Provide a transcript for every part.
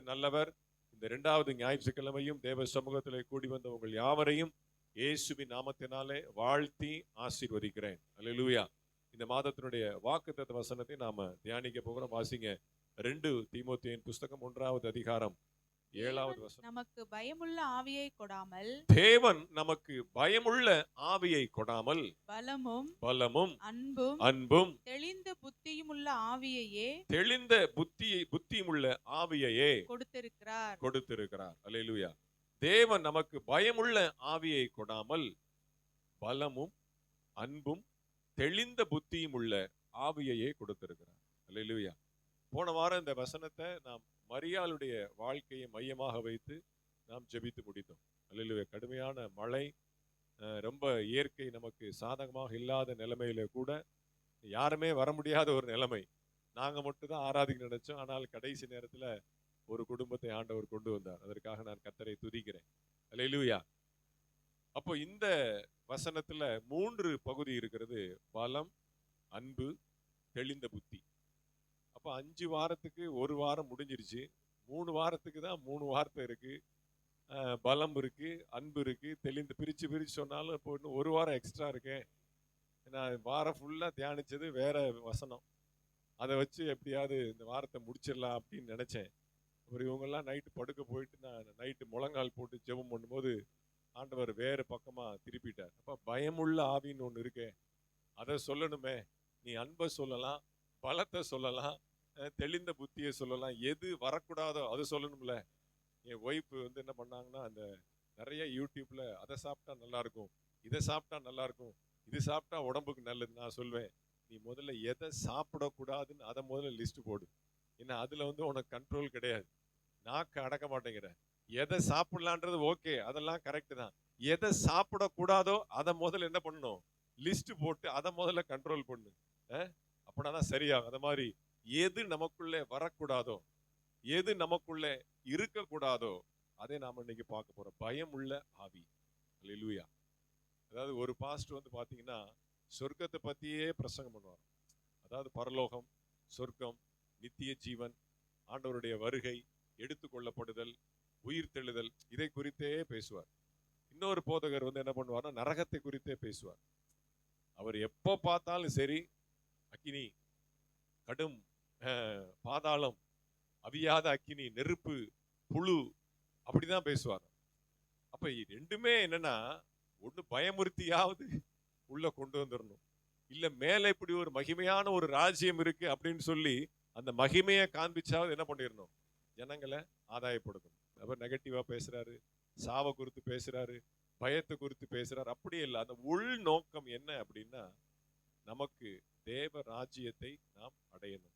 கர்த்தர் நல்லவர் இந்த இரண்டாவது ஞாயிற்றுக்கிழமையும் தேவ சமூகத்தில் கூடி வந்த உங்கள் யாவரையும் இயேசுவின் நாமத்தினாலே வாழ்த்தி ஆசீர்வதிக்கிறேன். அல்லேலூயா இந்த மாதத்தினுடைய வாக்குத்த வசனத்தை நாம தியானிக்க போகிறோம். வாசிங்க. ரெண்டு திமுத்தியின் புஸ்தகம் ஒன்றாவது அதிகாரம் ஏழாவது வசனம். நமக்கு பயமுள்ள ஆவியை கொடாமல் தேவன் நமக்கு பயமுள்ள ஆவியை கொடாமல் பலமும் பலமும் அன்பும் அன்பும் தெளிந்த புத்தியுமுள்ள ஆவியையே தெளிந்த புத்தியை புத்தியுமுள்ள ஆவியையே கொடுத்திருக்கிறார். கொடுத்திருக்கிறார். அல்லேலூயா. தேவன் நமக்கு பயமுள்ள ஆவியை கொடாமல் பலமும் அன்பும் தெளிந்த புத்தியும் உள்ள ஆவியையே கொடுத்திருக்கிறார். அல்லேலூயா. போன வாரம் இந்த வசனத்தை நாம் மரியாளுடைய வாழ்க்கையை மையமாக வைத்து நாம் ஜெபித்து முடித்தோம். அல்ல கடுமையான மழை ரொம்ப இயற்கை நமக்கு சாதகமாக இல்லாத நிலைமையில கூட யாருமே வர முடியாத ஒரு நிலைமை. நாங்கள் மட்டும் தான் ஆராதிக்க நினைச்சோம். ஆனால் கடைசி நேரத்தில் ஒரு குடும்பத்தை ஆண்டவர் கொண்டு வந்தார். அதற்காக நான் கத்தரை துதிக்கிறேன். அல்லேலூயா. அப்போ இந்த வசனத்துல மூன்று பகுதி இருக்கிறது. பலம் அன்பு தெளிந்த புத்தி. அப்போ அஞ்சு வாரத்துக்கு ஒரு வாரம் முடிஞ்சிருச்சு. மூணு வாரத்துக்கு தான் மூணு வார்த்தை இருக்குது பலம் இருக்குது அன்பு இருக்குது தெளிந்து பிரித்து பிரித்து சொன்னாலும் இப்போ இன்னும் ஒரு வாரம் எக்ஸ்ட்ரா இருக்கேன். நான் வாரம் ஃபுல்லாக தியானித்தது வேறு வசனம். அதை வச்சு எப்படியாவது இந்த வாரத்தை முடிச்சிடலாம் அப்படின்னு நினச்சேன். அப்புறம் இவங்கெல்லாம் நைட்டு படுக்க போயிட்டு நான் நைட்டு முழங்கால் போட்டு ஜெபம் பண்ணும்போது ஆண்டவர் வேறு பக்கமாக திருப்பிட்டார். அப்போ பயமுள்ள ஆவின்னு ஒன்று இருக்கே. அதை சொல்லணுமே. நீ அன்பை சொல்லலாம் பலத்தை சொல்லலாம் தெளிந்த புத்தியை சொல்லலாம். எது வரக்கூடாதோ அது சொல்லணும்ல. என் ஒய்ஃப் வந்து என்ன பண்ணாங்கன்னா அந்த நிறைய யூடியூப்ல அதை சாப்பிட்டா நல்லா இருக்கும் இதை சாப்பிட்டா நல்லா இருக்கும் இது சாப்பிட்டா உடம்புக்கு நல்லது நான் சொல்வேன். நீ முதல்ல எதை சாப்பிடக்கூடாதுன்னு அதை முதல்ல லிஸ்ட் போடு. ஏன்னா அதுல வந்து உனக்கு கண்ட்ரோல் கிடையாது. நாக்கு அடக்க மாட்டேங்கிற எதை சாப்பிடலான்றது ஓகே அதெல்லாம் கரெக்டு தான். எதை சாப்பிடக்கூடாதோ அதை முதல்ல என்ன பண்ணணும்? லிஸ்ட்டு போட்டு அதை முதல்ல கண்ட்ரோல் பண்ணு. அப்படின்னா தான் சரியாகும். அதை மாதிரி எது நமக்குள்ளே வரக்கூடாதோ எது நமக்குள்ளே இருக்கக்கூடாதோ அதை நாம இன்னைக்கு பார்க்க போகிறோம் பயம் உள்ள ஆவி. அல்லேலூயா அதாவது ஒரு பாஸ்ட் வந்து பாத்தீங்கன்னா சொர்க்கத்தை பத்தியே பிரசங்கம் பண்ணுவார் அதாவது பரலோகம் சொர்க்கம் நித்திய ஜீவன் ஆண்டவருடைய வருகை எடுத்துக்கொள்ளப்படுதல் உயிர் தெழுதல் இதை குறித்தே பேசுவார். இன்னொரு போதகர் வந்து என்ன பண்ணுவார்னா நரகத்தை குறித்தே பேசுவார். அவர் எப்போ பார்த்தாலும் சரி அக்கினி கடும் பாதாளம் அவியாத அக்கினி நெருப்பு புழு அப்படிதான் பேசுவார் அப்ப இது ரெண்டுமே என்னன்னா ஒண்ணு பயமுறுத்தியாவது உள்ள கொண்டு வந்துடணும் இல்ல மேல இப்படி ஒரு மகிமையான ஒரு ராஜ்யம் இருக்கு அப்படின்னு சொல்லி அந்த மகிமையை காண்பிச்சாவது என்ன பண்ணிடணும் ஜனங்களை ஆதாயப்படுத்தணும். அவர் நெகட்டிவா பேசுறாரு சாவை குறித்து பேசுறாரு பயத்தை குறித்து பேசுறாரு. அப்படி இல்லை அந்த உள் நோக்கம் என்ன அப்படின்னா நமக்கு தேவ ராஜ்யத்தை நாம் அடையணும்.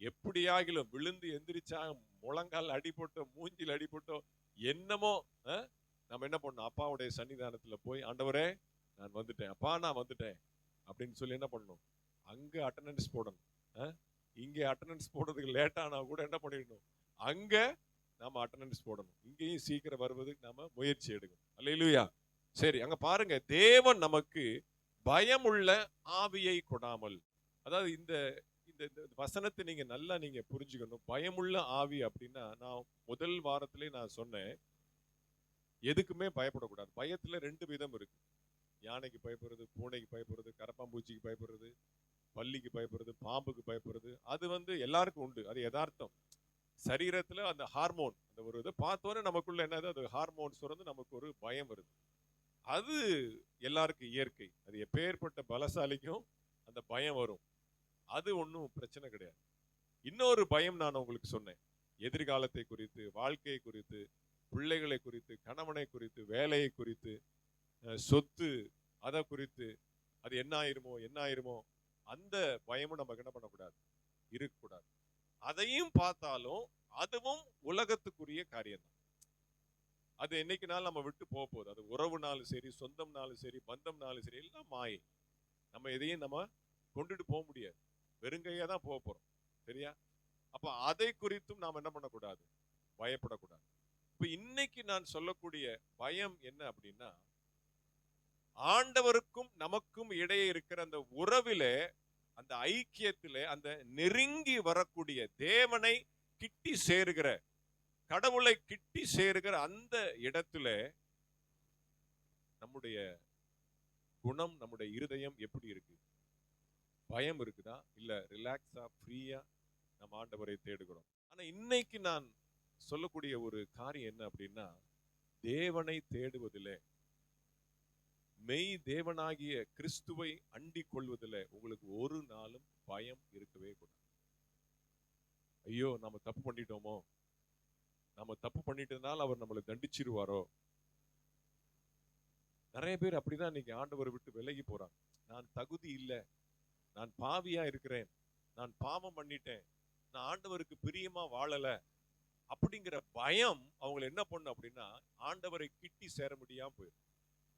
எப்படியாகிலும் விழுந்து எந்திரிச்சா முழங்கால் அடிபட்டோ மூஞ்சில் அடிபட்டோ என்னமோ நம்ம என்ன பண்ணணும்? அப்பாவுடைய சன்னிதானத்தில் போய் ஆண்டவரே நான் வந்துட்டேன். அப்பா நான் வந்துட்டேன். அப்படின்னு சொல்லி என்ன பண்ணணும்? அங்கே அட்டண்டன்ஸ் போடணும். இங்கே அட்டண்டன்ஸ் போடுறதுக்கு லேட்டானா கூட என்ன பண்ணிடணும்? அங்கே நாம் அட்டண்டன்ஸ் போடணும். இங்கேயும் சீக்கிரம் வருவதுக்கு நம்ம முயற்சி எடுக்கணும். அல்லேலூயா. சரி அங்கே பாருங்க. தேவன் நமக்கு பயமுள்ள ஆவியை கொடாமல் அதாவது இந்த இந்த இந்த வசனத்தை நீங்க நல்லா நீங்க புரிஞ்சுக்கணும். பயமுள்ள ஆவி அப்படின்னா நான் முதல் வாரத்திலே நான் சொன்னேன் எதுக்குமே பயப்படக்கூடாது. பயத்துல ரெண்டு விதம் இருக்கு. யானைக்கு பயப்படுறது பூனைக்கு பயப்படுறது கரப்பாம்பூச்சிக்கு பயப்படுறது பள்ளிக்கு பயப்படுறது பாம்புக்கு பயப்படுறது. அது வந்து எல்லாருக்கும் உண்டு. அது யதார்த்தம். சரீரத்தில் அந்த ஹார்மோன் அந்த ஒரு இதை பார்த்தோன்னே நமக்குள்ள என்னது அது ஹார்மோன் சுரந்து நமக்கு ஒரு பயம் வருது. அது எல்லாருக்கும் இயற்கை. அது எப்பேற்பட்ட பலசாலிக்கும் அந்த பயம் வரும். அது ஒன்றும் பிரச்சனை கிடையாது. இன்னொரு பயம் நான் உங்களுக்கு சொன்னேன். எதிர்காலத்தை குறித்து வாழ்க்கையை குறித்து பிள்ளைகளை குறித்து கணவனை குறித்து வேலையை குறித்து அஹ், சொத்து அதை குறித்து அது என்ன ஆயிருமோ என்ன ஆயிருமோ அந்த பயமும் நமக்கு என்ன பண்ணக்கூடாது? இருக்கக்கூடாது. அதையும் பார்த்தாலும் அதுவும் உலகத்துக்குரிய காரியம் தான் அது என்னைக்குனாலும் நம்ம விட்டு போக போகுது. அது உறவுனாலும் சரி சொந்தம்னாலும் சரி பந்தம்னாலும் சரி எல்லாம் மாயை. நம்ம எதையும் நம்ம கொண்டுட்டு போக முடியாது. வெறுங்கையா தான் போக போறோம். சரியா? அப்ப அதை குறித்தும் நாம் என்ன பண்ணக்கூடாது? பயப்படக்கூடாது. இப்ப இன்னைக்கு நான் சொல்லக்கூடிய பயம் என்ன அப்படின்னா ஆண்டவருக்கும் நமக்கும் இடையே இருக்கிற அந்த உறவிலே அந்த ஐக்கியத்திலே அந்த நெருங்கி வரக்கூடிய தேவனை கிட்டி சேருகிற கடவுளை கிட்டி சேருகிற அந்த இடத்துல நம்முடைய குணம் நம்முடைய இருதயம் எப்படி இருக்கு? பயம் இருக்குதா? இல்ல ரிலாக்ஸா ஃப்ரீயாக நம்ம ஆண்டவரை தேடுகிறோம். ஆனா இன்னைக்கு நான் சொல்லக்கூடிய ஒரு காரியம் என்ன அப்படின்னா தேவனை தேடுவதிலே மெய் தேவனாகிய கிறிஸ்துவை அண்டிக் கொள்வதில் உங்களுக்கு ஒரு நாளும் பயம் இருக்கவே கூடாது. ஐயோ நம்ம தப்பு பண்ணிட்டோமோ? நம்ம தப்பு பண்ணிட்டதுனால அவர் நம்மளை தண்டிச்சிருவாரோ? நிறைய பேர் அப்படிதான் இன்னைக்கு ஆண்டவரை விட்டு விலகி போறாங்க. நான் தகுதி இல்லை. நான் பாவியா இருக்கிறேன். நான் பாவம் பண்ணிட்டேன். நான் ஆண்டவருக்கு பிரியமா வாழல. அப்படிங்கிற பயம் அவங்களை என்ன பண்ணும் அப்படின்னா ஆண்டவரை கிட்டி சேர முடியாம போயிடும்.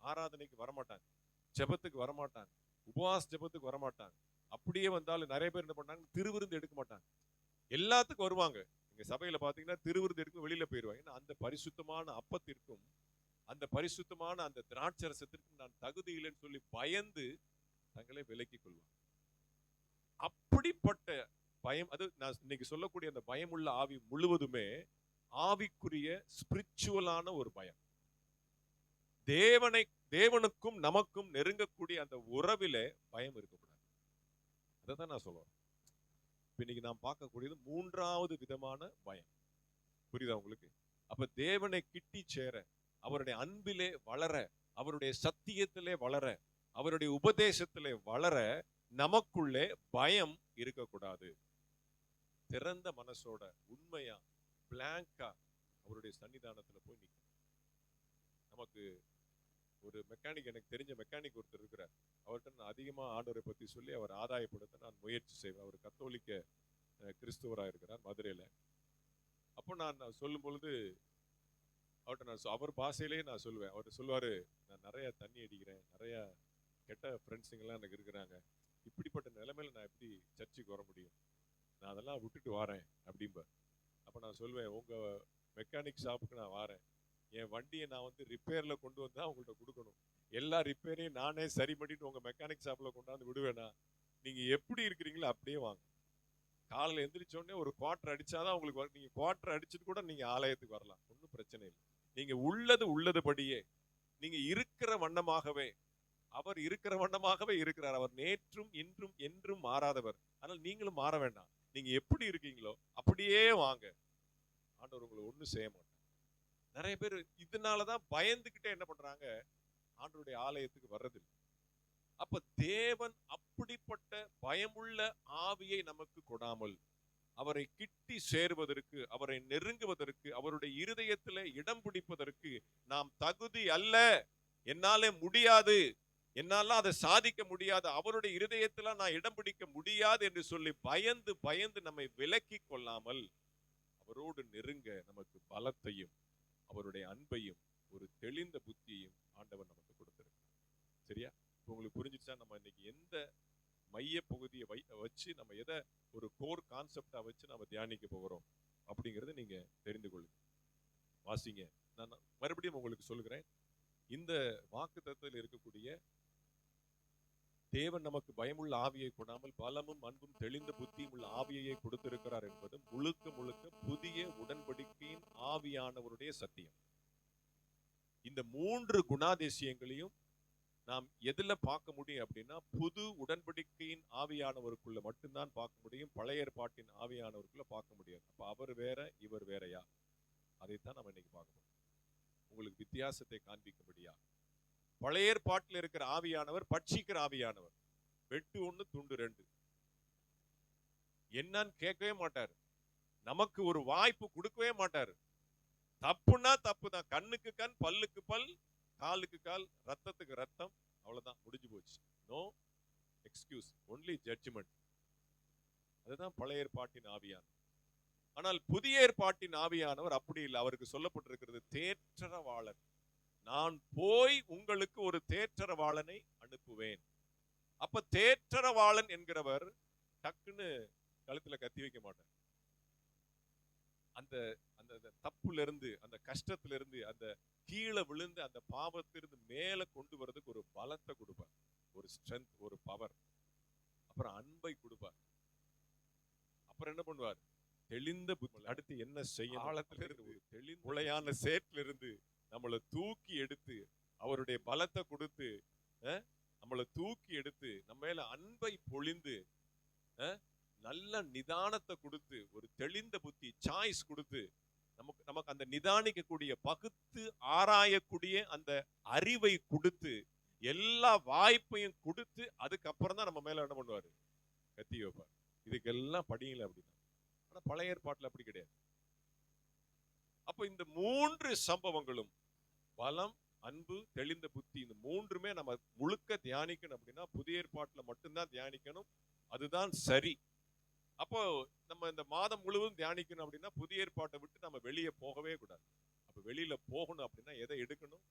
ஆராதனைக்கு வரமாட்டாங்க. ஜெபத்துக்கு வரமாட்டாங்க. உபவாஸ் ஜெபத்துக்கு வரமாட்டாங்க. அப்படியே வந்தாலும் நிறைய பேர் என்ன பண்ணாங்க? திருவிருந்து எடுக்க மாட்டாங்க. எல்லாத்துக்கும் வருவாங்க. எங்க சபையில பாத்தீங்கன்னா திருவிருந்து எடுக்க வெளியில போயிருவாங்க. ஏன்னா அந்த பரிசுத்தமான அப்பத்திற்கும் அந்த பரிசுத்தமான அந்த திராட்சரசத்திற்கும் நான் தகுதி இல்லைன்னு சொல்லி பயந்து தங்களை விலக்கிக் கொள்வாங்க. அப்படிப்பட்ட பயம் அது நான் இன்னைக்கு சொல்லக்கூடிய அந்த பயமுள்ள ஆவி முழுவதுமே ஆவிக்குரிய ஸ்பிரிச்சுவலான ஒரு பயம். தேவனை தேவனுக்கும் நமக்கும் நெருங்கக்கூடிய அந்த உறவிலே பயம் இருக்கக்கூடாது. அதை தான் நான் சொல்லுவேன் இப்ப இன்னைக்கு நாம் பார்க்கக்கூடியது மூன்றாவது விதமான பயம். புரியுதா உங்களுக்கு? அப்ப தேவனை கிட்டி சேர அவருடைய அன்பிலே வளர அவருடைய சத்தியத்திலே வளர அவருடைய உபதேசத்திலே வளர நமக்குள்ளே பயம் இருக்கக்கூடாது. திறந்த மனசோட உண்மையா பிளாங்கா அவருடைய சன்னிதானத்துல போய் நிக்கணும். நமக்கு ஒரு மெக்கானிக் எனக்கு தெரிஞ்ச மெக்கானிக் ஒருத்தர் இருக்கிறார். அவர்கிட்ட நான் அதிகமாக ஆண்டவரை பற்றி சொல்லி அவர் ஆதாயப்படுத்த நான் முயற்சி செய்வேன். அவர் கத்தோலிக்க கிறிஸ்துவராக இருக்கிறார் மதுரையில். அப்போ நான் நான் சொல்லும் பொழுது அவர்கிட்ட நான் அவர் பாஷையிலேயே நான் சொல்லுவேன். அவர் சொல்லுவார் நான் நிறையா தண்ணி அடிக்கிறேன். நிறையா கெட்ட ஃப்ரெண்ட்ஸுங்கெல்லாம் எனக்கு இருக்கிறாங்க. இப்படிப்பட்ட நிலைமையில நான் எப்படி சர்ச்சுக்கு வர முடியும்? நான் அதெல்லாம் விட்டுட்டு வரேன் அப்படிம்ப அப்போ நான் சொல்லுவேன் உங்க மெக்கானிக் ஷாப்புக்கு நான் வரேன். என் வண்டியை நான் வந்து ரிப்பேர்ல கொண்டு வந்தால் உங்கள்கிட்ட கொடுக்கணும். எல்லா ரிப்பேரையும் நானே சரி பண்ணிட்டு உங்க மெக்கானிக் ஷாப்ல கொண்டாந்து விடுவேனா? நீங்க எப்படி இருக்கிறீங்களோ அப்படியே வாங்க. காலையில் எந்திரிச்ச உடனே ஒரு குவார்டர் அடிச்சாதான் உங்களுக்கு வரும். நீங்க குவார்டர் அடிச்சுட்டு கூட நீங்க ஆலயத்துக்கு வரலாம். ஒன்றும் பிரச்சனை இல்லை. நீங்க உள்ளது உள்ளதுபடியே நீங்க இருக்கிற வண்ணமாகவே அவர் இருக்கிற வண்ணமாகவே இருக்கிறார். அவர் நேற்றும் இன்றும் என்றும் மாறாதவர். ஆனால் நீங்களும் மாற வேண்டாம். நீங்க எப்படி இருக்கீங்களோ அப்படியே வாங்க. ஆண்டவர் உங்களை ஒண்ணும் செய்ய மாட்டார். நிறைய பேர் இதனாலதான் பயந்துகிட்டே என்ன பண்றாங்க? ஆண்டவருடைய ஆலயத்துக்கு வர்றதில்லை. அப்ப தேவன் அப்படிப்பட்ட பயமுள்ள ஆவியை நமக்கு கொடாமல் அவரை கிட்டி சேருவதற்கு அவரை நெருங்குவதற்கு அவருடைய இருதயத்தில் இடம் பிடிப்பதற்கு நாம் தகுதி அல்ல. என்னாலே முடியாது. என்னால அதை சாதிக்க முடியாது. அவருடைய இருதயத்துல நான் இடம் பிடிக்க முடியாது என்று சொல்லி பயந்து பயந்து நம்மை விலக்கி கொள்ளாமல் அவரோடு நெருங்க நமக்கு பலத்தையும் அவருடைய அன்பையும் ஒரு தெளிந்த புத்தியையும் ஆண்டவர் நமக்கு கொடுத்திருக்கிறார். சரியா? இப்போ உங்களுக்கு புரிஞ்சிச்சா நம்ம இன்னைக்கு எந்த மைய பகுதியை வை வச்சு நம்ம எதை ஒரு கோர் கான்செப்டா வச்சு நம்ம தியானிக்க போகிறோம் அப்படிங்கறத நீங்க தெரிந்து கொள்ளுங்க. வாசிங்க. நான் மறுபடியும் உங்களுக்கு சொல்கிறேன் இந்த வாக்கு இருக்கக்கூடிய தேவன் நமக்கு பயமுள்ள ஆவியை கொடாமல் பலமும் அன்பும் தெளிந்த புத்தியும் உள்ள ஆவியையே கொடுத்திருக்கிறார் என்பது முழுக்க முழுக்க புதிய உடன்படிக்கையின் ஆவியானவருடைய சத்தியம். இந்த மூன்று குணாதிசயங்களையும் நாம் எதுல பார்க்க முடியும் அப்படின்னா புது உடன்படிக்கையின் ஆவியானவருக்குள்ள மட்டும்தான் பார்க்க முடியும் பழைய ஏற்பாட்டின் ஆவியானவருக்குள்ள பார்க்க முடியாது. அப்ப அவர் வேற இவர் வேறையா? அதைத்தான் நம்ம இன்னைக்கு பார்க்க முடியும் உங்களுக்கு வித்தியாசத்தை காண்பிக்கும்படியா? பழைய ஏற்பாட்டில் இருக்கிற ஆவியானவர் பட்சிக்கிற ஆவியானவர். வெட்டு ஒன்று துண்டு ரெண்டு. என்னன்னு கேட்கவே மாட்டாரு. நமக்கு ஒரு வாய்ப்பு கொடுக்கவே மாட்டாரு. தப்புன்னா தப்பு தான் கண்ணுக்கு கண் பல்லுக்கு பல் காலுக்கு கால் ரத்தத்துக்கு ரத்தம் அவ்வளவுதான். முடிஞ்சு போச்சு. நோ எக்ஸ்கியூஸ் ஒன்லி ஜட்ஜ்மெண்ட் அதுதான் பழைய ஏற்பாட்டின் ஆவியானவர். ஆனால் புதிய ஏற்பாட்டின் ஆவியானவர் அப்படி இல்லை. அவருக்கு சொல்லப்பட்டிருக்கிறது தேற்றரவாளர். நான் போய் உங்களுக்கு ஒரு தேற்றரவாளனை அனுப்புவேன். அப்ப தேற்றரவாளன் என்கிறவர் டக்குன்னு கழுத்துல கத்தி வைக்க மாட்டார். அந்த அந்த தப்புல இருந்து அந்த கஷ்டத்துல இருந்து அந்த கீழே விழுந்து அந்த பாவத்திலிருந்து மேல கொண்டு வர்றதுக்கு ஒரு பலத்தை கொடுப்பார். ஒரு ஸ்ட்ரென்த் ஒரு பவர் அப்புறம் அன்பை கொடுப்பார். அப்புறம் என்ன பண்ணுவார்? தெளிந்த புத்தி அடுத்து என்ன செய்யணும்? ஆழத்துல இருந்து தெளிந்த உளையான சேற்றில இருந்து நம்மளை தூக்கி எடுத்து அவருடைய பலத்தை கொடுத்து நம்மளை தூக்கி எடுத்து நம்ம மேல அன்பை பொழிந்து நல்ல நிதானத்தை கொடுத்து ஒரு தெளிந்த புத்தி சாய்ஸ் கொடுத்து நமக்கு நமக்கு அந்த நிதானிக்கக்கூடிய பகுத்து ஆராயக்கூடிய அந்த அறிவை கொடுத்து எல்லா வாய்ப்பையும் கொடுத்து அதுக்கப்புறம் தான் நம்ம மேல என்ன பண்ணுவாரு? கத்தி வைப்பார் இதுக்கெல்லாம் படியல அப்படின்னா. ஆனா பழைய ஏற்பாட்டுல அப்படி கிடையாது. அப்ப இந்த மூன்று சம்பவங்களும் பலம் அன்பு தெளிந்த புத்தி இந்த மூன்றுமே நம்ம முழுக்க தியானிக்கணும் அப்படின்னா புதிய ஏற்பாட்டில் மட்டும்தான் தியானிக்கணும். அதுதான் சரி. அப்போ நம்ம இந்த மாதம் முழுவதும் தியானிக்கணும் அப்படின்னா புதிய ஏற்பாட்டை விட்டு நம்ம வெளியே போகவே கூடாது. அப்போ வெளியில போகணும் அப்படின்னா எதை எடுக்கணும்?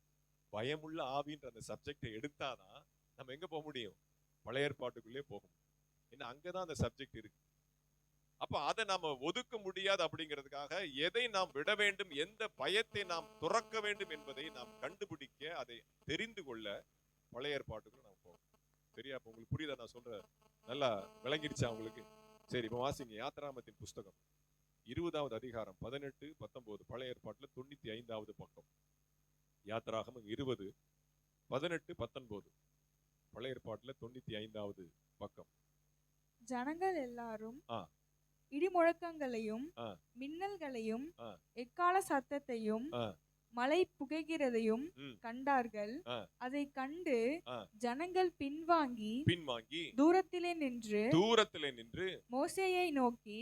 பயமுள்ள ஆவின்ற அந்த சப்ஜெக்டை எடுத்தாதான் நம்ம எங்க போக முடியும்? பழைய ஏற்பாட்டுக்குள்ளே போக முடியும். ஏன்னா அங்கதான் அந்த சப்ஜெக்ட் இருக்கு. அப்ப அதை நாம ஒதுக்க முடியாது அப்படிங்கிறதுக்காக எதை நாம் விட வேண்டும் எந்த பயத்தை நாம் துறக்க வேண்டும் என்பதை நாம் கண்டுபிடிக்க அதை தெரிந்து கொள்ள பழைய ஏற்பாட்டுக்குள்ள நாம் போகணும். சரியா? இப்ப உங்களுக்கு புரியுதா? நான் சொல்ற நல்லா விளங்கிடுச்சா உங்களுக்கு? சரி இப்ப வாசிங்க. யாத்ராமத்தின் புஸ்தகம். இருபதாவது அதிகாரம் பதினெட்டு பத்தொன்பது. பழைய ஏற்பாட்டுல தொண்ணூத்தி ஐந்தாவது பக்கம். யாத்ராகமம் இருபது பதினெட்டு பத்தொன்பது. பழைய ஏற்பாட்டுல தொண்ணூத்தி ஐந்தாவது பக்கம். ஜனங்கள் எல்லாரும் ஆ. இடிமுழக்கங்களையும் ஆ. மின்னல்களையும். எக்கால சத்தத்தையும். மழை புகைகிறதையும். கண்டார்கள். அதை கண்டு. ஜனங்கள் பின்வாங்கி பின்வாங்கி தூரத்திலே நின்று தூரத்திலே நின்று மோசேயை நோக்கி.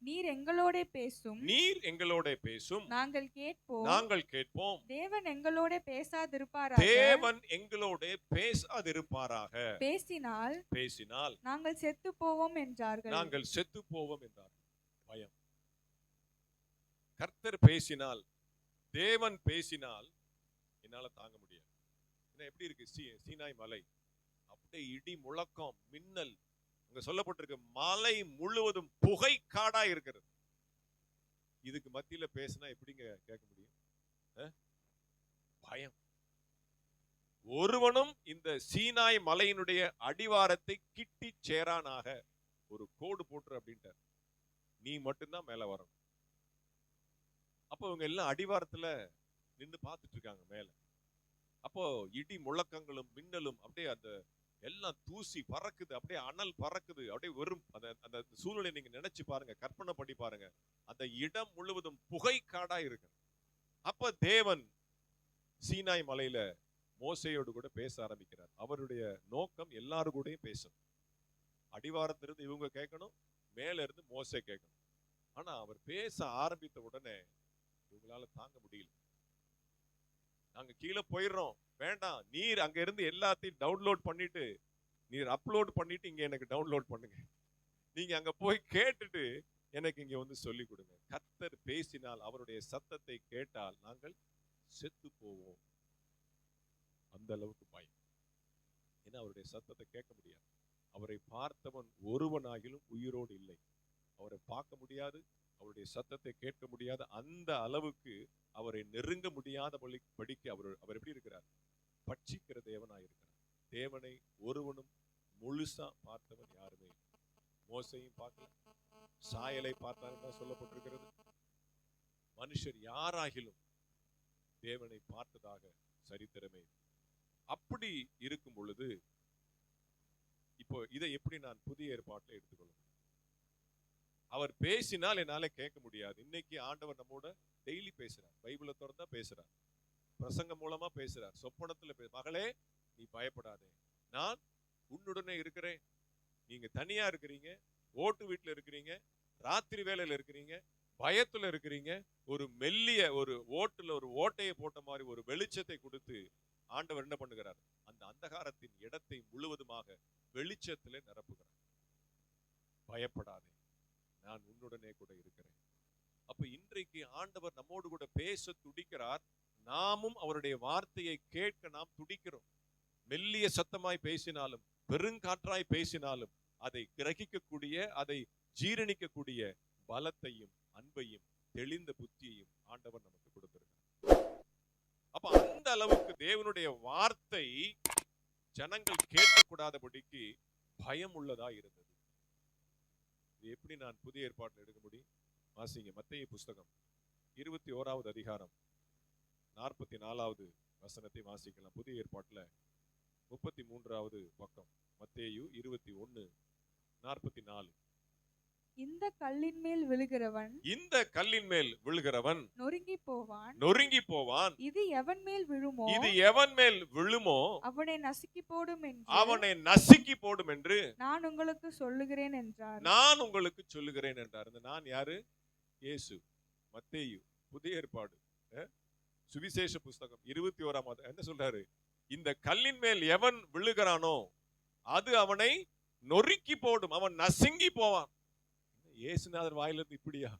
நீர் எங்களோட பேசும். நீர் எங்களோட பேசும். நாங்கள் கேட்போம். நாங்கள் கேட்போம். தேவன் எங்களோட பேசாதிருப்பாராக. தேவன் எங்களோட பேசாதிருப்பாராக. பேசினால் பேசினால் நாங்கள் செத்து போவோம் என்றார்கள். நாங்கள் செத்து போவோம் என்றார். பயம். கர்த்தர் பேசினால் தேவன் பேசினால் என்னால தாங்க முடியாது. ஏன்னா எப்படி இருக்கு? சீனாய் மலை. அப்படியே இடி முழக்கம் மின்னல் அங்க சொல்லப்பட்டிருக்கு மலை முழுவதும் புகை காடா இருக்கிறது. இதுக்கு மத்தியில பேசினா எப்படிங்க கேட்க முடியும்? பயம். ஒருவனும் இந்த சீனாய் மலையினுடைய அடிவாரத்தை கிட்டி சேரானாக ஒரு கோடு போட்டுரு அப்படின்ட்டார். நீ மட்டும்தான் மேல வரணும். அப்போ இவங்க எல்லாம் அடிவாரத்துல நின்னு பார்த்துட்டு இருக்காங்க மேல. அப்போ இடி முழக்கங்களும் மின்னலும் அப்படியே அந்த எல்லாம் தூசி பறக்குது அப்படியே அனல் பறக்குது அப்படியே வெறும் அந்த அந்த சூழ்நிலை நீங்க நினைச்சு பாருங்க கற்பனை பண்ணி பாருங்க. அந்த இடம் முழுவதும் புகை காடா இருக்கு. அப்ப தேவன் சீனாய் மலையில மோசையோடு கூட பேச ஆரம்பிக்கிறார். அவருடைய நோக்கம் எல்லாரு கூடயும் பேசணும். அடிவாரத்திலிருந்து இவங்க கேட்கணும் மேல இருந்து மோசை கேட்கணும். ஆனா அவர் பேச ஆரம்பித்த உடனே இவங்களால தாங்க முடியல. நாங்க கீழே போயிடுறோம். வேண்டாம். நீர் அங்க இருந்து எல்லாத்தையும் டவுன்லோட் பண்ணிட்டு நீர் அப்லோட் பண்ணிட்டு இங்க எனக்கு டவுன்லோட் பண்ணுங்க. நீங்க அங்க போய் கேட்டுட்டு எனக்கு இங்க வந்து சொல்லி கொடுங்க. கத்தர் பேசினால் அவருடைய சத்தத்தை கேட்டால் நாங்கள் செத்து போவோம். அந்த அளவுக்கு பயம். ஏன்னா அவருடைய சத்தத்தை கேட்க முடியாது. அவரை பார்த்தவன் ஒருவனாகிலும் உயிரோடு இல்லை. அவரை பார்க்க முடியாது. அவருடைய சத்தத்தை கேட்க முடியாத அந்த அளவுக்கு அவரை நெருங்க முடியாத படி படிக்க அவர் அவர் எப்படி இருக்கிறார்? பட்சிக்கிற தேவனாய் இருக்கிறார். தேவனை ஒருவனும் முழுசா பார்த்தவன் யாருமே மோசையும் பார்க்கல. சாயலை பார்த்தாருன்னு தான் சொல்லப்பட்டிருக்கிறது. மனுஷர் யாராகிலும் தேவனை பார்த்ததாக சரித்திரமே அப்படி இருக்கும் பொழுது இப்போ இதை எப்படி நான் புதிய ஏற்பாட்டில் எடுத்துக்கொள்ள அவர் பேசினால் என்னால கேட்க முடியாது. இன்னைக்கு ஆண்டவர் நம்மோட டெய்லி பேசுறார். பைபிளை திறந்தா பேசுறார். பிரசங்கம் மூலமா பேசுறார். சொப்பனத்துல பே மகளே நீ பயப்படாதே. நான் உன்னுடனே இருக்கிறேன். நீங்க தனியா இருக்கிறீங்க. ஓட்டு வீட்டுல இருக்கிறீங்க. ராத்திரி வேலையில் இருக்கிறீங்க. பயத்துல இருக்கிறீங்க. ஒரு மெல்லிய ஒரு ஓட்டுல ஒரு ஓட்டையை போட்ட மாதிரி ஒரு வெளிச்சத்தை கொடுத்து ஆண்டவர் என்ன பண்ணுகிறார்? அந்த அந்தகாரத்தின் இடத்தை முழுவதுமாக வெளிச்சத்துல நிரப்புகிறார். பயப்படாதே. நான் உன்னுடனே கூட இருக்கிறேன். அப்ப இன்றைக்கு ஆண்டவர் நம்மோடு கூட பேச துடிக்கிறார். நாமும் அவருடைய வார்த்தையை கேட்க நாம் துடிக்கிறோம். மெல்லிய சத்தமாய் பேசினாலும் பெருங்காற்றாய் பேசினாலும் அதை கிரகிக்கக்கூடிய அதை ஜீரணிக்கக்கூடிய பலத்தையும் அன்பையும் தெளிந்த புத்தியையும் ஆண்டவர் நமக்கு கொடுத்திருக்கிறார். அப்ப அந்த அளவுக்கு தேவனுடைய வார்த்தை ஜனங்கள் கேட்கக்கூடாதபடிக்கு பயம் உள்ளதா இருந்தது. இது எப்படி நான் புதிய ஏற்பாட்டில் எடுக்க முடியும்? வாசிங்க மத்திய புஸ்தகம் இருபத்தி ஓராவது அதிகாரம் நாற்பத்தி நாலாவது வசனத்தை வாசிக்கலாம். புதிய ஏற்பாட்டில் முப்பத்தி மூன்றாவது பக்கம் மத்தேயு இருபத்தி ஒன்று நாற்பத்தி நாலு. இந்த கல்லின் மேல் விழுகிறவன் இந்த கல்லின் மேல் விழுகிறவன் நொறுங்கி போவான். நொறுங்கி போவான். இது எவன் மேல் விழுமோ இது எவன் மேல் விழுமோ அவனை நசுக்கி போடும் என்று அவனை நசுக்கி போடும் என்று நான் உங்களுக்கு சொல்லுகிறேன் என்றார். நான் உங்களுக்கு சொல்லுகிறேன் என்றார். இந்த நான் யாரு? இயேசு. மத்தேயு. புதிய ஏற்பாடு. சுவிசேஷ புஸ்தகம். இருபத்தி ஓராம் என்ன சொல்றாரு? இந்த கல்லின் மேல் எவன் விழுகிறானோ அது அவனை நொறுக்கி போடும். அவன் நசுங்கி போவான். இயேசுநாதர் வாயிலிருந்து இப்படியா?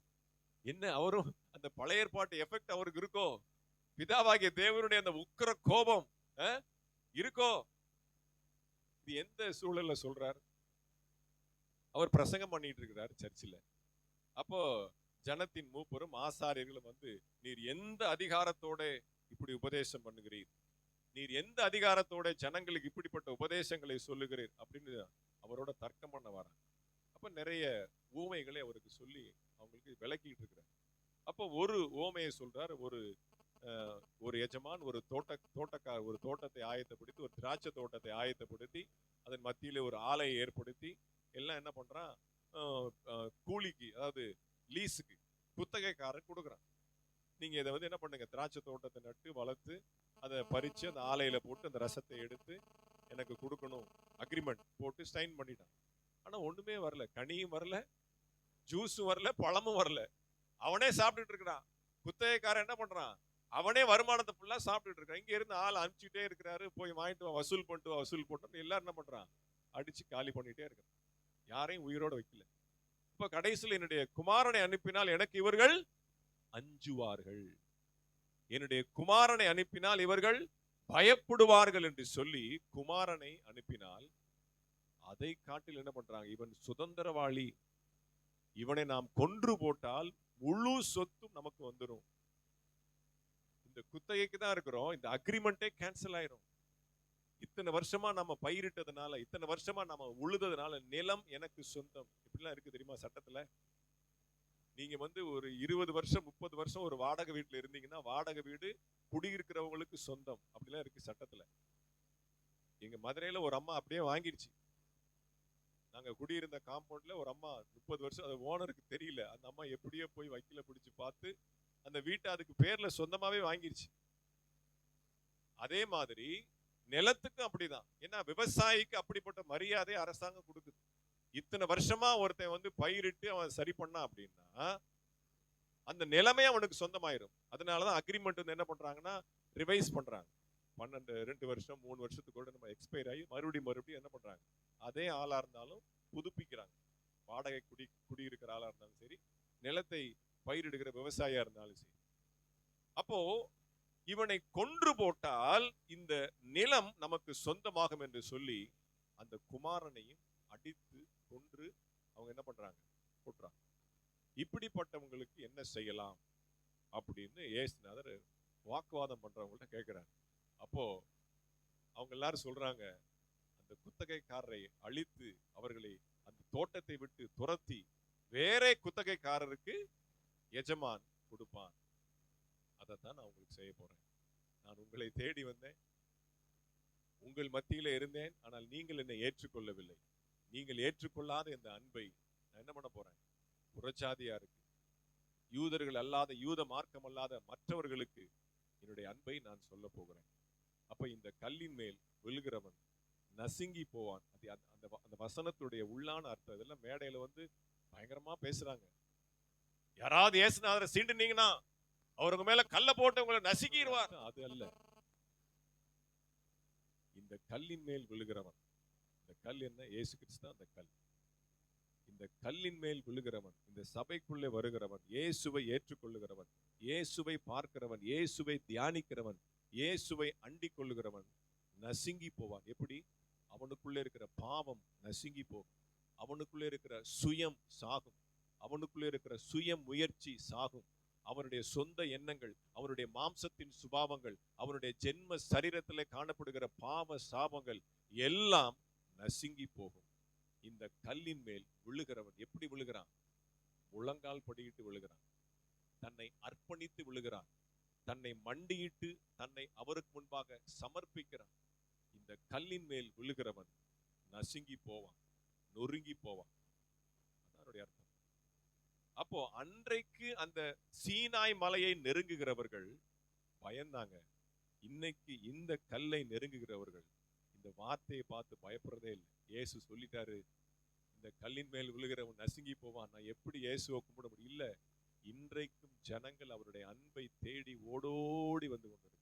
என்ன அவரும் அந்த பழைய ஏற்பாட்டு எஃபெக்ட் அவருக்கு இருக்கோ? பிதாவாகிய தேவனுடைய அந்த உக்கிர கோபம் இருக்கோ? இது எந்த சூழல்ல சொல்றார்? அவர் பிரசங்கம் பண்ணிட்டு இருக்கிறார் சர்ச்சில். அப்போ ஜனத்தின் மூப்பரும் ஆசாரியர்களும் வந்து நீர் எந்த அதிகாரத்தோட இப்படி உபதேசம் பண்ணுகிறீர்? நீர் எந்த அதிகாரத்தோட ஜனங்களுக்கு இப்படிப்பட்ட உபதேசங்களை சொல்லுகிறீர்? அப்படின்னு அவரோட தர்க்கம் பண்ண வராங்க. அப்போ நிறைய ஊமைகளை அவருக்கு சொல்லி அவங்களுக்கு விளக்கிட்டு இருக்கிறார். அப்போ ஒரு ஊமையை சொல்றார் ஒரு ஒரு எஜமான் ஒரு தோட்ட தோட்டக்கார ஒரு தோட்டத்தை ஆயத்தப்படுத்தி ஒரு திராட்சை தோட்டத்தை ஆயத்தப்படுத்தி அதன் மத்தியில் ஒரு ஆலையை ஏற்படுத்தி எல்லாம் என்ன பண்ணுறான் கூலிக்கு அதாவது லீஸுக்கு குத்தகைக்காரன் கொடுக்குறான். நீங்கள் இதை வந்து என்ன பண்ணுங்க? திராட்சை தோட்டத்தை நட்டு வளர்த்து அதை பறித்து அந்த ஆலையில் போட்டு அந்த ரசத்தை எடுத்து எனக்கு கொடுக்கணும். அக்ரிமெண்ட் போட்டு சைன் பண்ணிட்டான். ஆனால் ஒன்றுமே வரல. கனியும் வரல. ஜூஸும் வரல பழமும் வரல. அவனே சாப்பிட்டுட்டு இருக்கிறான். குத்தகைக்காரன் என்ன பண்றான்? அவனே வருமானத்தை ஃபுல்லாக சாப்பிட்டுட்டு இருக்கான். இங்கே இருந்து ஆள் அனுப்பிச்சுட்டே இருக்கிறாரு. போய் வாங்கிட்டு வா வசூல் பண்ணிட்டு வா வசூல் பண்ணிட்டு எல்லாரும் என்ன பண்றான்? அடிச்சு காலி பண்ணிட்டே இருக்கிறான். யாரையும் உயிரோட வைக்கல. இப்போ கடைசியில் என்னுடைய குமாரனை அனுப்பினால் எனக்கு இவர்கள் அஞ்சுவார்கள். என்னுடைய குமாரனை அனுப்பினால் இவர்கள் பயப்படுவார்கள் என்று சொல்லி குமாரனை அனுப்பினால் அதை காட்டில் என்ன பண்றாங்க? இவன் சுதந்திரவாளி. இவனை நாம் கொன்று போட்டால் முழு சொத்தும் நமக்கு வந்துடும் இந்த குத்தகைக்கு தான் இருக்கிறோம். இந்த அக்ரிமெண்டே கேன்சல் ஆயிரும். இத்தனை வருஷமா நம்ம பயிரிட்டதுனால இத்தனை வருஷமா நம்ம உழுததுனால நிலம் எனக்கு சொந்தம். இப்படிலாம் இருக்கு தெரியுமா சட்டத்துல? நீங்க வந்து ஒரு இருபது வருஷம் முப்பது வருஷம் ஒரு வாடகை வீட்டில் இருந்தீங்கன்னா வாடகை வீடு குடியிருக்கிறவங்களுக்கு சொந்தம். அப்படிலாம் இருக்கு சட்டத்துல. எங்க மதுரையில ஒரு அம்மா அப்படியே வாங்கிடுச்சு. நாங்க குடியிருந்த காம்பவுண்ட்ல ஒரு அம்மா முப்பது வருஷம் அது ஓனருக்கு தெரியல. அந்த அம்மா எப்படியோ போய் வக்கீல பிடிச்சி பார்த்து அந்த வீட்டை அதுக்கு பேர்ல சொந்தமாவே வாங்கிருச்சு. அதே மாதிரி நிலத்துக்கும் அப்படிதான். ஏன்னா விவசாயிக்கு அப்படிப்பட்ட மரியாதை அரசாங்கம் கொடுக்குது. இத்தனை வருஷமா ஒருத்தன் வந்து பயிரிட்டு அவன் சரி பண்ணான் அப்படின்னா அந்த நிலைமை அவனுக்கு சொந்தமாயிரும். அதனாலதான் அக்ரிமெண்ட் வந்து என்ன பண்றாங்கன்னா ரிவைஸ் பண்றாங்க. பன்னெண்டு ரெண்டு வருஷம் மூணு வருஷத்துக்கு கூட நம்ம எக்ஸ்பயர் ஆகி மறுபடியும் மறுபடியும் என்ன பண்றாங்க? அதே ஆளாக இருந்தாலும் புதுப்பிக்கிறாங்க. வாடகை குடி குடியிருக்கிற ஆளாக இருந்தாலும் சரி நிலத்தை பயிரிடுகிற விவசாயியா இருந்தாலும் சரி. அப்போ இவனை கொன்று போட்டால் இந்த நிலம் நமக்கு சொந்தமாகும் என்று சொல்லி அந்த குமாரனையும் அடித்து கொன்று அவங்க என்ன பண்றாங்க? போட்டுறாங்க இப்படிப்பட்டவங்களுக்கு என்ன செய்யலாம்? அப்படின்னு ஏசுநாதர் வாக்குவாதம் பண்றவங்கள்ட்ட கேட்கிறாரு அப்போ அவங்க எல்லாரும் சொல்றாங்க அந்த குத்தகைக்காரரை அழித்து அவர்களை அந்த தோட்டத்தை விட்டு துரத்தி வேற குத்தகைக்காரருக்கு எஜமான் கொடுப்பான். அதைத்தான் நான் உங்களுக்கு செய்ய போறேன். நான் உங்களை தேடி வந்தேன். உங்கள் மத்தியில இருந்தேன். ஆனால் நீங்கள் என்னை ஏற்றுக்கொள்ளவில்லை. நீங்கள் ஏற்றுக்கொள்ளாத இந்த அன்பை நான் என்ன பண்ண போறேன்? புறச்சாதியா இருக்கு. யூதர்கள் அல்லாத யூத மார்க்கம் அல்லாத மற்றவர்களுக்கு என்னுடைய அன்பை நான் சொல்ல போகிறேன். அப்ப இந்த கல்லின் மேல் விழுகிறவன் நசுங்கி போவான். அது அந்த- அந்த வசனத்துடைய உள்ளான அர்த்தம். இதெல்லாம் மேடையில வந்து பயங்கரமா பேசுறாங்க. யாராவது ஏசுநாதரை சீண்டுனீங்கன்னா அவருக்கு மேல கல்ல போட்டு உங்களை நசுக்கிடுவார். அது அல்ல. இந்த கல்லின் மேல் விழுகிறவன். இந்த கல் என்ன? இயேசு கிறிஸ்து அந்த கல். இந்த கல்லின் மேல் விழுகிறவன் இந்த சபைக்குள்ளே வருகிறவன் இயேசுவை ஏற்றுக்கொள்ளுகிறவன் இயேசுவை பார்க்கிறவன் இயேசுவை தியானிக்கிறவன் இயேசுவை அண்டிக் கொள்ளுகிறவன் நசுங்கி போவான். எப்படி? அவனுக்குள்ளே இருக்கிற பாவம் நசுங்கி போகும். அவனுக்குள்ளே இருக்கிற சுயம் சாகும். அவனுக்குள்ளே இருக்கிற சுய முயற்சி சாகும். அவனுடைய சொந்த எண்ணங்கள் அவனுடைய மாம்சத்தின் சுபாவங்கள் அவனுடைய ஜென்ம சரீரத்தில் காணப்படுகிற பாவ சாபங்கள் எல்லாம் நசுங்கி போகும். இந்த கல்லின் மேல் விழுகிறவன் எப்படி விழுகிறான்? முழங்கால் படியிட்டு விழுகிறான். தன்னை அர்ப்பணித்து விழுகிறான். தன்னை மண்டியிட்டு தன்னை அவருக்கு முன்பாக சமர்ப்பிக்கிறான். இந்த கல்லின் மேல் விழுகிறவன் நசுங்கி போவான் நொறுங்கி போவான். அதனுடைய அர்த்தம். அப்போ அன்றைக்கு அந்த சீனாய் மலையை நெருங்குகிறவர்கள் பயந்தாங்க. இன்னைக்கு இந்த கல்லை நெருங்குகிறவர்கள் இந்த வார்த்தையை பார்த்து பயப்படுறதே இல்லை. இயேசு சொல்லிட்டாரு இந்த கல்லின் மேல் விழுகிறவன் நசுங்கி போவான். நான் எப்படி இயேசுவை கும்பிட முடியும்? இல்ல இன்றைக்கும் ஜனங்கள் அவருடைய அன்பை தேடி ஓடோடி வந்து கொண்டிருக்கிறார்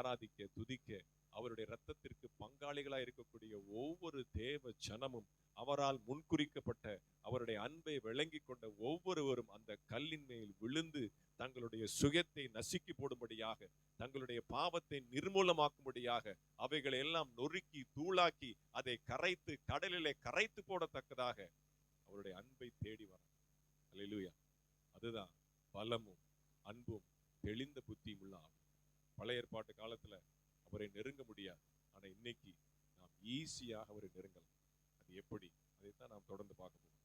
ஆராதிக்க துதிக்க அவருடைய ரத்தத்திற்கு பங்காளிகளாக இருக்கக்கூடிய ஒவ்வொரு தேவ ஜனமும் அவரால் முன்குறிக்கப்பட்ட அவருடைய அன்பை விளங்கி கொண்ட ஒவ்வொருவரும் அந்த கல்லின் மேல் விழுந்து தங்களுடைய சுயத்தை நசுக்கி போடும்படியாக தங்களுடைய பாவத்தை நிர்மூலமாக்கும்படியாக அவைகளை எல்லாம் நொறுக்கி தூளாக்கி அதை கரைத்து கடலிலே கரைத்து போடத்தக்கதாக அவருடைய அன்பை தேடி வர. அலையிலுயா அதுதான் பலமும் அன்பும் தெளிந்த புத்தியும் உள்ள ஆவி. பழைய ஏற்பாட்டு காலத்தில் அவரை நெருங்க முடியாது. ஆனால் இன்னைக்கு நாம் ஈஸியாக அவரை நெருங்கலாம். அது எப்படி? அதைத்தான் நாம் தொடர்ந்து பார்க்க போகிறோம்